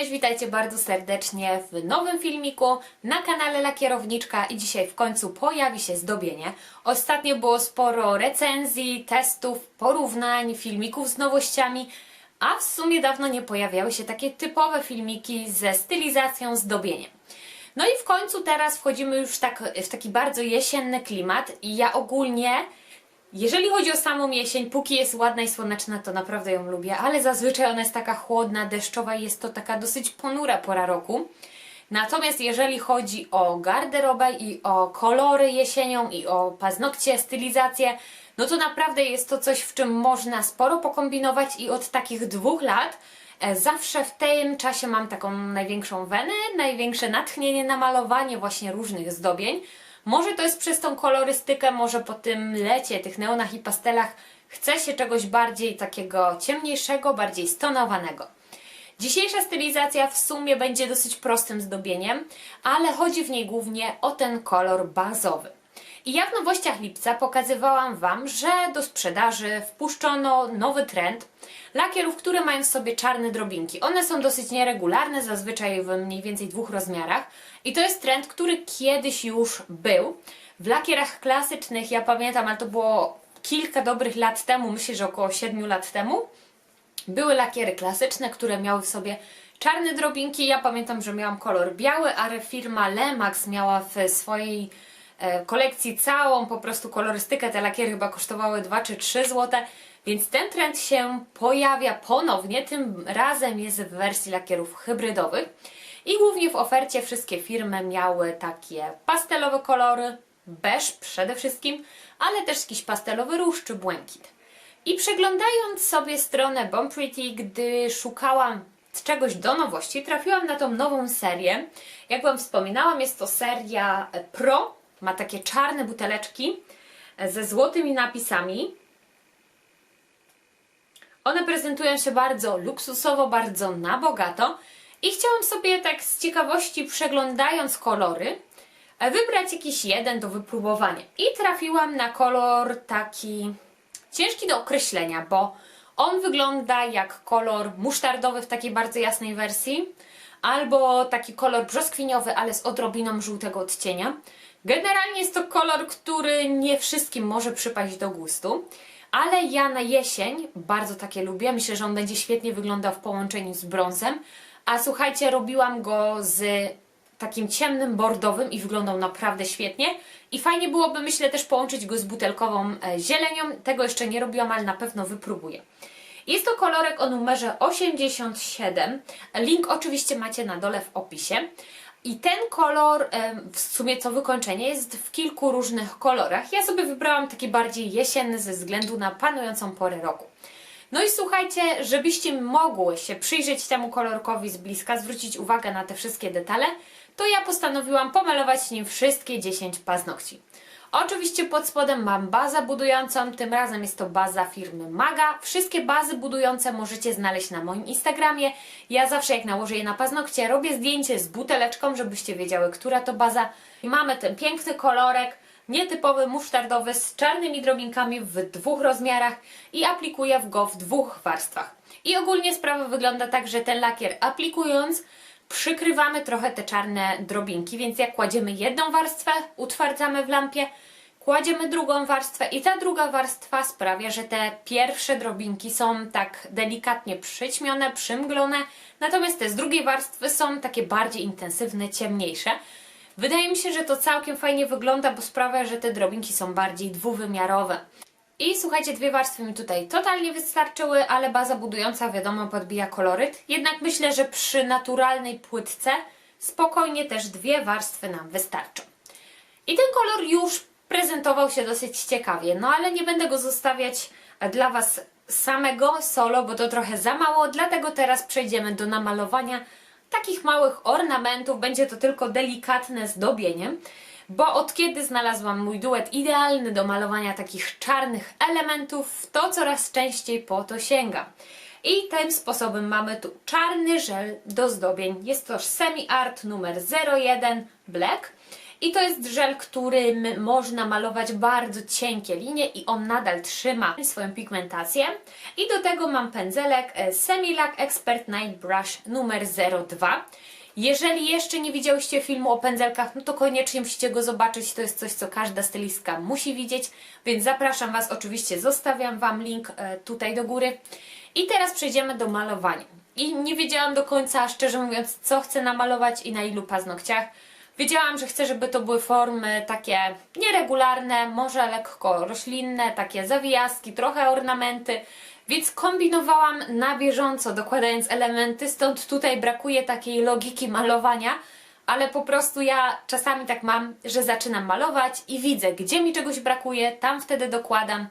Cześć, witajcie bardzo serdecznie w nowym filmiku na kanale Lakierowniczka i dzisiaj w końcu pojawi się zdobienie. Ostatnio było sporo recenzji, testów, porównań, filmików z nowościami, a w sumie dawno nie pojawiały się takie typowe filmiki ze stylizacją, zdobieniem. No i w końcu teraz wchodzimy już tak, w taki bardzo jesienny klimat i ja ogólnie jeżeli chodzi o samą jesień, póki jest ładna i słoneczna, to naprawdę ją lubię, ale zazwyczaj ona jest taka chłodna, deszczowa i jest to taka dosyć ponura pora roku. Natomiast jeżeli chodzi o garderobę i o kolory jesienią i o paznokcie, stylizację, no to naprawdę jest to coś, w czym można sporo pokombinować i od takich dwóch lat e, zawsze w tym czasie mam taką największą wenę, największe natchnienie na malowanie właśnie różnych zdobień. Może to jest przez tą kolorystykę, może po tym lecie, tych neonach i pastelach chce się czegoś bardziej takiego ciemniejszego, bardziej stonowanego. Dzisiejsza stylizacja w sumie będzie dosyć prostym zdobieniem, ale chodzi w niej głównie o ten kolor bazowy. I ja w nowościach lipca pokazywałam Wam, że do sprzedaży wpuszczono nowy trend lakierów, które mają w sobie czarne drobinki. One są dosyć nieregularne, zazwyczaj w mniej więcej dwóch rozmiarach. I to jest trend, który kiedyś już był. W lakierach klasycznych, ja pamiętam, ale to było kilka dobrych lat temu, myślę, że około 7 lat temu, były lakiery klasyczne, które miały w sobie czarne drobinki. Ja pamiętam, że miałam kolor biały, ale firma Lemax miała w swojej kolekcji całą po prostu kolorystykę. Te lakiery chyba kosztowały 2 czy 3 zł, więc ten trend się pojawia ponownie. Tym razem jest w wersji lakierów hybrydowych. I głównie w ofercie wszystkie firmy miały takie pastelowe kolory, beż przede wszystkim, ale też jakiś pastelowy róż czy błękit. I przeglądając sobie stronę Bomb Pretty, gdy szukałam czegoś do nowości, trafiłam na tą nową serię. Jak Wam wspominałam, jest to seria Pro. Ma takie czarne buteleczki ze złotymi napisami. One prezentują się bardzo luksusowo, bardzo na bogato. I chciałam sobie tak z ciekawości, przeglądając kolory, wybrać jakiś jeden do wypróbowania. I trafiłam na kolor taki ciężki do określenia, bo on wygląda jak kolor musztardowy w takiej bardzo jasnej wersji, albo taki kolor brzoskwiniowy, ale z odrobiną żółtego odcienia. Generalnie jest to kolor, który nie wszystkim może przypaść do gustu, ale ja na jesień bardzo takie lubię. Myślę, że on będzie świetnie wyglądał w połączeniu z brązem. A słuchajcie, robiłam go z takim ciemnym bordowym i wyglądał naprawdę świetnie. I fajnie byłoby, myślę, też połączyć go z butelkową e, zielenią. Tego jeszcze nie robiłam, ale na pewno wypróbuję. Jest to kolorek o numerze 87. Link oczywiście macie na dole w opisie. I ten kolor, w sumie co wykończenie, jest w kilku różnych kolorach. Ja sobie wybrałam taki bardziej jesienny ze względu na panującą porę roku. No i słuchajcie, żebyście mogły się przyjrzeć temu kolorkowi z bliska, zwrócić uwagę na te wszystkie detale, to ja postanowiłam pomalować nim wszystkie 10 paznokci. Oczywiście pod spodem mam bazę budującą, tym razem jest to baza firmy Maga. Wszystkie bazy budujące możecie znaleźć na moim Instagramie. Ja zawsze jak nałożę je na paznokcie, robię zdjęcie z buteleczką, żebyście wiedziały, która to baza. I mamy ten piękny kolorek, nietypowy, musztardowy, z czarnymi drobinkami w dwóch rozmiarach i aplikuję go w dwóch warstwach. I ogólnie sprawa wygląda tak, że ten lakier aplikując przykrywamy trochę te czarne drobinki, więc jak kładziemy jedną warstwę, utwardzamy w lampie, kładziemy drugą warstwę i ta druga warstwa sprawia, że te pierwsze drobinki są tak delikatnie przyćmione, przymglone, natomiast te z drugiej warstwy są takie bardziej intensywne, ciemniejsze. Wydaje mi się, że to całkiem fajnie wygląda, bo sprawia, że te drobinki są bardziej dwuwymiarowe. I słuchajcie, dwie warstwy mi tutaj totalnie wystarczyły, ale baza budująca wiadomo podbija koloryt. Jednak myślę, że przy naturalnej płytce spokojnie też dwie warstwy nam wystarczą. I ten kolor już prezentował się dosyć ciekawie, no ale nie będę go zostawiać dla Was samego solo, bo to trochę za mało, dlatego teraz przejdziemy do namalowania takich małych ornamentów. Będzie to tylko delikatne zdobienie bo od kiedy znalazłam mój duet idealny do malowania takich czarnych elementów, to coraz częściej po to sięgam. I tym sposobem mamy tu czarny żel do zdobień. Jest to Semi Art numer 01 Black. I to jest żel, którym można malować bardzo cienkie linie i on nadal trzyma swoją pigmentację. I do tego mam pędzelek e, Semilac Expert Night Brush numer 02. Jeżeli jeszcze nie widziałyście filmu o pędzelkach, no to koniecznie musicie go zobaczyć. To jest coś, co każda stylistka musi widzieć, więc zapraszam Was. Oczywiście zostawiam Wam link e, tutaj do góry. I teraz przejdziemy do malowania. I nie wiedziałam do końca, szczerze mówiąc, co chcę namalować i na ilu paznokciach. Wiedziałam, że chcę, żeby to były formy takie nieregularne, może lekko roślinne, takie zawijaski, trochę ornamenty, więc kombinowałam na bieżąco, dokładając elementy, stąd tutaj brakuje takiej logiki malowania, ale po prostu ja czasami tak mam, że zaczynam malować i widzę, gdzie mi czegoś brakuje, tam wtedy dokładam.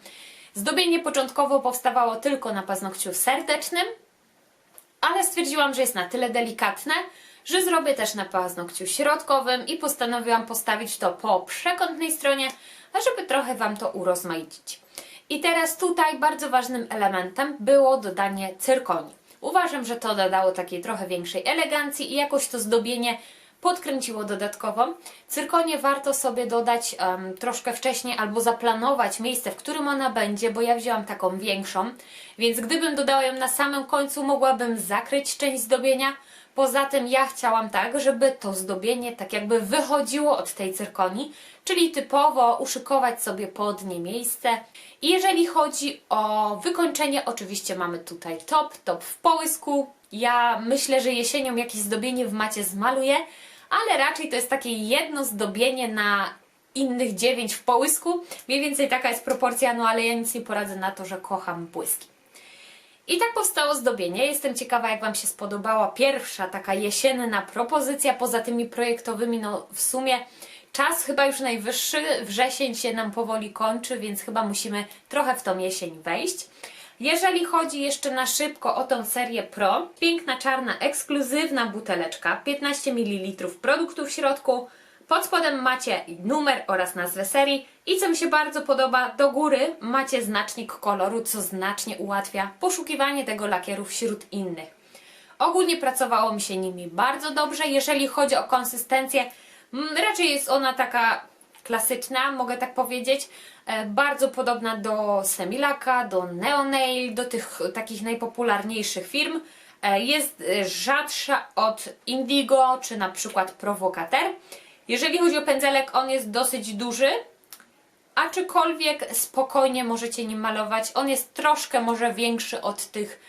Zdobienie początkowo powstawało tylko na paznokciu serdecznym, ale stwierdziłam, że jest na tyle delikatne, że zrobię też na paznokciu środkowym i postanowiłam postawić to po przekątnej stronie, żeby trochę Wam to urozmaicić. I teraz tutaj bardzo ważnym elementem było dodanie cyrkonii. Uważam, że to dodało takiej trochę większej elegancji i jakoś to zdobienie podkręciło dodatkowo. Cyrkonię warto sobie dodać em, troszkę wcześniej albo zaplanować miejsce, w którym ona będzie, bo ja wzięłam taką większą, więc gdybym dodała ją na samym końcu, mogłabym zakryć część zdobienia. Poza tym ja chciałam tak, żeby to zdobienie tak jakby wychodziło od tej cyrkonii, czyli typowo uszykować sobie pod nie miejsce. I jeżeli chodzi o wykończenie, oczywiście mamy tutaj top, top w połysku. Ja myślę, że jesienią jakieś zdobienie w macie zmaluję, ale raczej to jest takie jedno zdobienie na innych dziewięć w połysku. Mniej więcej taka jest proporcja, no ale ja nic nie poradzę na to, że kocham błyski. I tak powstało zdobienie. Jestem ciekawa, jak Wam się spodobała pierwsza taka jesienna propozycja, poza tymi projektowymi, no w sumie czas chyba już najwyższy, wrzesień się nam powoli kończy, więc chyba musimy trochę w tą jesień wejść. Jeżeli chodzi jeszcze na szybko o tą serię Pro, piękna czarna, ekskluzywna buteleczka, 15 ml produktu w środku, pod spodem macie numer oraz nazwę serii i co mi się bardzo podoba, do góry macie znacznik koloru, co znacznie ułatwia poszukiwanie tego lakieru wśród innych. Ogólnie pracowało mi się nimi bardzo dobrze. Jeżeli chodzi o konsystencję, mm, raczej jest ona taka klasyczna, mogę tak powiedzieć. E, Bardzo podobna do Semilaka, do Neonail, do tych takich najpopularniejszych firm. E, Jest e, rzadsza od Indigo czy na przykład Provocateur. Jeżeli chodzi o pędzelek, on jest dosyć duży, aczkolwiek spokojnie możecie nim malować. On jest troszkę może większy od tych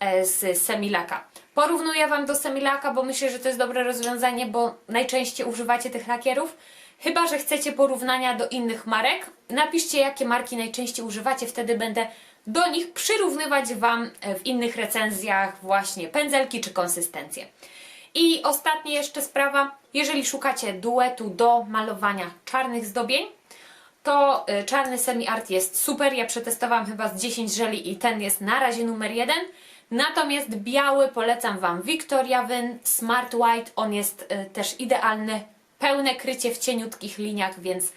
e, z Semilaka. Porównuję Wam do Semilaka, bo myślę, że to jest dobre rozwiązanie, bo najczęściej używacie tych lakierów. Chyba, że chcecie porównania do innych marek, napiszcie jakie marki najczęściej używacie, wtedy będę do nich przyrównywać Wam e, w innych recenzjach właśnie pędzelki czy konsystencje. I ostatnia jeszcze sprawa, jeżeli szukacie duetu do malowania czarnych zdobień, to y, czarny semi art jest super. Ja przetestowałam chyba z 10 żeli i ten jest na razie numer jeden. Natomiast biały polecam Wam Victoria Wyn Smart White. On jest y, też idealny. Pełne krycie w cieniutkich liniach, więc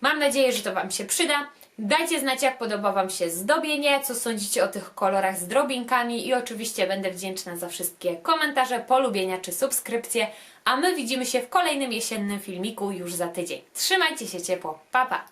mam nadzieję, że to Wam się przyda. Dajcie znać, jak podoba Wam się zdobienie, co sądzicie o tych kolorach z drobinkami i oczywiście będę wdzięczna za wszystkie komentarze, polubienia czy subskrypcje, a my widzimy się w kolejnym jesiennym filmiku już za tydzień. Trzymajcie się ciepło, pa pa!